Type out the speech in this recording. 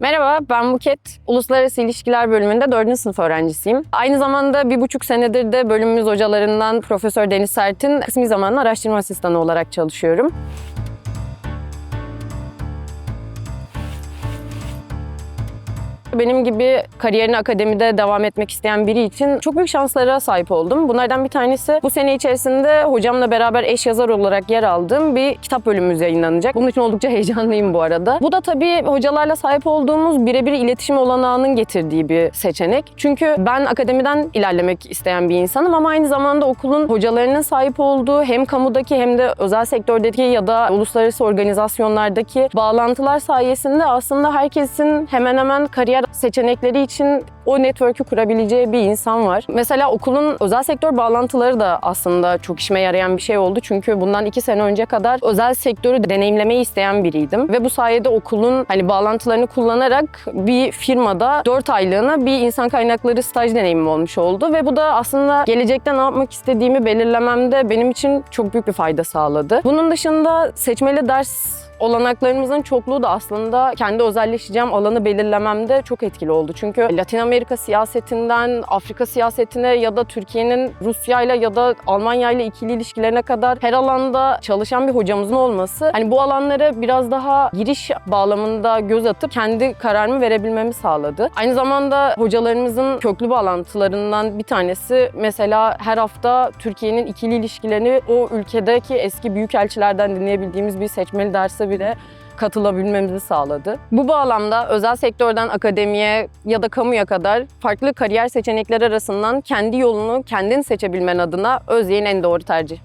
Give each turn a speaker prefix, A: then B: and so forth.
A: Merhaba, ben Buket. Uluslararası İlişkiler bölümünde 4. sınıf öğrencisiyim. Aynı zamanda bir buçuk senedir de bölümümüz hocalarından Profesör Deniz Sert'in kısmi zamanlı araştırma asistanı olarak çalışıyorum. Benim gibi kariyerini akademide devam etmek isteyen biri için çok büyük şanslara sahip oldum. Bunlardan bir tanesi bu sene içerisinde hocamla beraber eş yazar olarak yer aldığım bir kitap bölümümüz yayınlanacak. Bunun için oldukça heyecanlıyım bu arada. Bu da tabii hocalarla sahip olduğumuz birebir iletişim olanağının getirdiği bir seçenek. Çünkü ben akademiden ilerlemek isteyen bir insanım ama aynı zamanda okulun hocalarının sahip olduğu hem kamudaki hem de özel sektördeki ya da uluslararası organizasyonlardaki bağlantılar sayesinde aslında herkesin hemen hemen kariyer seçenekleri için o network'ü kurabileceği bir insan var. Mesela okulun özel sektör bağlantıları da aslında çok işime yarayan bir şey oldu. Çünkü bundan iki sene önce kadar özel sektörü deneyimlemeyi isteyen biriydim. Ve bu sayede okulun hani bağlantılarını kullanarak bir firmada 4 aylığına bir insan kaynakları staj deneyimim olmuş oldu. Ve bu da aslında gelecekte ne yapmak istediğimi belirlememde benim için çok büyük bir fayda sağladı. Bunun dışında seçmeli ders olanaklarımızın çokluğu da aslında kendi özelleşeceğim alanı belirlememde çok etkili oldu. Çünkü Latin Amerika siyasetinden Afrika siyasetine ya da Türkiye'nin Rusya ile ya da Almanya ile ikili ilişkilerine kadar her alanda çalışan bir hocamızın olması hani bu alanlara biraz daha giriş bağlamında göz atıp kendi kararımı verebilmemi sağladı. Aynı zamanda hocalarımızın köklü bağlantılarından bir tanesi mesela her hafta Türkiye'nin ikili ilişkilerini o ülkedeki eski büyükelçilerden dinleyebildiğimiz bir seçmeli derse bile katılabilmemizi sağladı. Bu bağlamda özel sektörden akademiye ya da kamuya kadar farklı kariyer seçenekleri arasından kendi yolunu kendin seçebilmen adına Özyeğin en doğru tercih.